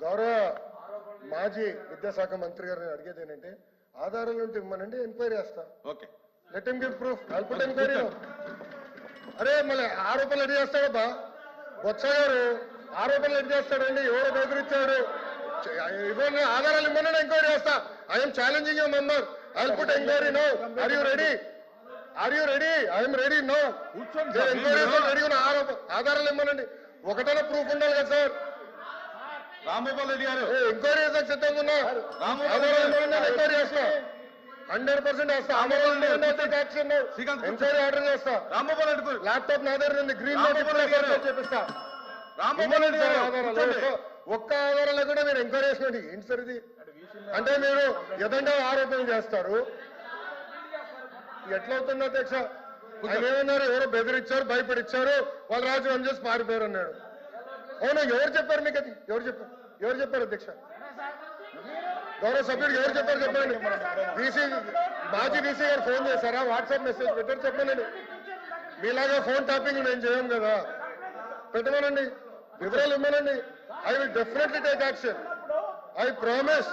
గౌరవ మాజీ విద్యాశాఖ మంత్రి గారిని అడిగేది ఏంటంటే ఆధారాలు ఉంటే ఇమ్మనండి ఎంక్వైరీ చేస్తా. Okay. Let him give proof I'll put enquiry అరే మళ్ళీ ఆరోపణలు ఎటు చేస్తాడబ్బా బొత్స గారు ఆరోపణలు ఎటు చేస్తాడండి ఎవరు బెదిరించాడు ఇవ్వండి ఆధారాలు ఇవ్వమని ఎంక్వైరీ చేస్తా. I'm challenging you member I put enquiry no are you ready are you ready I'm ready no enquiry ready ఉన్న ఆరోప ఆధారాలు ఇవ్వమనండి ఒకటైనా ప్రూఫ్ ఉండాలి కదా సార్. రాంగోపాల్ రెడ్డి గారు. ఎంక్వైరీ చేసాక సిద్ధంగా ఉన్నా? ఎంక్వైరీ చేస్తా? Hundred percent Srikanth enquiry order చేస్తా. రాంగోపాల్ రెడ్డి ల్యాప్టాప్ నా దగ్గర ఉంది. గ్రీన్. చేపిస్తా. రాంగోపాల్ రెడ్డి గారు. ఒక్క ఆధారాలు కూడా మీరు ఎంక్వైరీ చేసినట్టు ఏంటి సార్ ఇది? అంటే మీరు ఎదంగా ఆరోపణలు చేస్తారు. ఎట్లా అవుతుంది అధ్యక్ష ఆయన ఏమన్నారు? ఎవరో బెదిరించారు భయపడిచ్చారు. వాళ్ళు రాజీనామా చేసి పారిపోయారు అన్నాడు అవును? ఎవరు చెప్పారు మీకు అది? ఎవరు చెప్పారు? ఎవరు చెప్పారు అధ్యక్ష? గౌరవ సభ్యుడు ఎవరు చెప్పారు చెప్పండి. బీసీ మాజీ బీసీ గారు ఫోన్ చేశారా? వాట్సాప్ మెసేజ్ పెట్టారు చెప్పండి. మీలాగా ఫోన్ టాపింగ్ మేము చేయం కదా. పెట్టమనండి. వివరాలు ఇవ్వనండి I will definitely take action. I promise.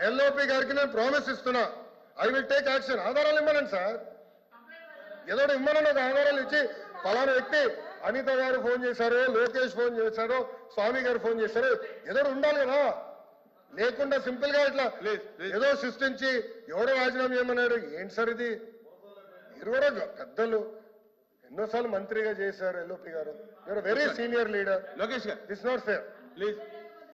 LOP గారికి నేను ప్రామిస్ ఇస్తున్నా. I will take action. ఆధారాలు ఇవ్వనండి సార్. ఏదో ఒకటి ఇమ్మనండి ఒక ఆధారాలు ఇచ్చి ఫలానా వ్యక్తి అనిత గారు ఫోన్ చేశారు లోకేష్ ఫోన్ చేశారు స్వామి గారు ఫోన్ చేశారు ఏదో ఉండాలి కదా. లేకుండా సింపుల్గా ఇట్లా. ఏదో సృష్టించి ఎవడో రాజీనామా చేయమన్నాడు ఏంటి సార్ ఇది? మీరు కూడా పెద్దలు ఎన్నోసార్లు మంత్రిగా చేశారు ఎల్ఓపి గారు. You're very senior leader Lokesh గారు. This not fair please